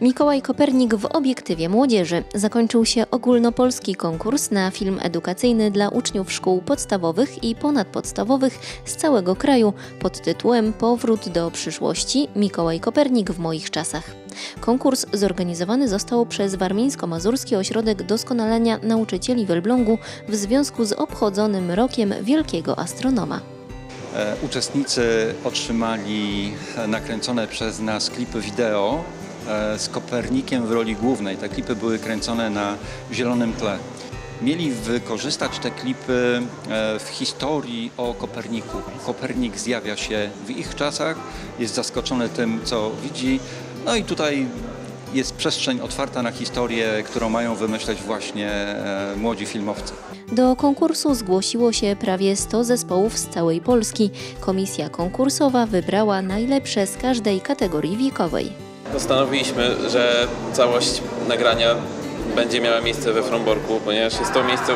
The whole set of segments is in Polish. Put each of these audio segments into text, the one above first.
Mikołaj Kopernik w obiektywie młodzieży. Zakończył się ogólnopolski konkurs na film edukacyjny dla uczniów szkół podstawowych i ponadpodstawowych z całego kraju pod tytułem Powrót do przyszłości Mikołaj Kopernik w moich czasach. Konkurs zorganizowany został przez Warmińsko-Mazurski Ośrodek Doskonalenia Nauczycieli w Elblągu w związku z obchodzonym rokiem Wielkiego Astronoma. E, Uczestnicy otrzymali nakręcone przez nas klipy wideo z Kopernikiem w roli głównej. Te klipy były kręcone na zielonym tle. Mieli wykorzystać te klipy e, w historii o Koperniku. Kopernik zjawia się w ich czasach, jest zaskoczony tym, co widzi. No i tutaj jest przestrzeń otwarta na historię, którą mają wymyśleć właśnie e, młodzi filmowcy. Do konkursu zgłosiło się prawie 100 zespołów z całej Polski. Komisja konkursowa wybrała najlepsze z każdej kategorii wiekowej. Postanowiliśmy, że całość nagrania będzie miała miejsce we Fromborku, ponieważ jest to miejsce,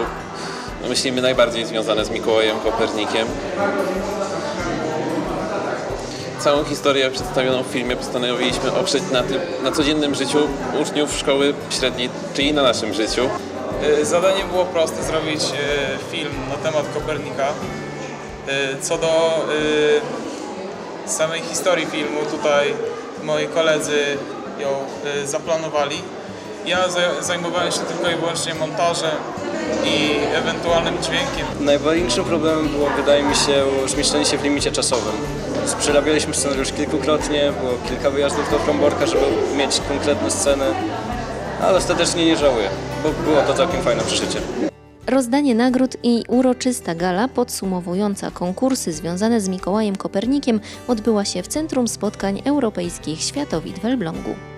myślimy, najbardziej związane z Mikołajem Kopernikiem. Całą historię przedstawioną w filmie postanowiliśmy oprzeć na, tym, na codziennym życiu uczniów szkoły średniej, czyli na naszym życiu. Y, Zadanie było proste, zrobić y, film na temat Kopernika. Y, Co do samej historii filmu, tutaj moi koledzy ją y, zaplanowali. Ja za- zajmowałem się tylko i wyłącznie montażem i ewentualnym dźwiękiem. Najważniejszym problemem było, wydaje mi się, zmieszczenie się w limicie czasowym. Przerabialiśmy scenariusz kilkukrotnie, było kilka wyjazdów do Fromborka, żeby mieć konkretne sceny, ale ostatecznie nie żałuję, bo było to całkiem fajne przeżycie. Rozdanie nagród i uroczysta gala podsumowująca konkursy związane z Mikołajem Kopernikiem odbyła się w Centrum Spotkań Europejskich Światowit w Elblągu.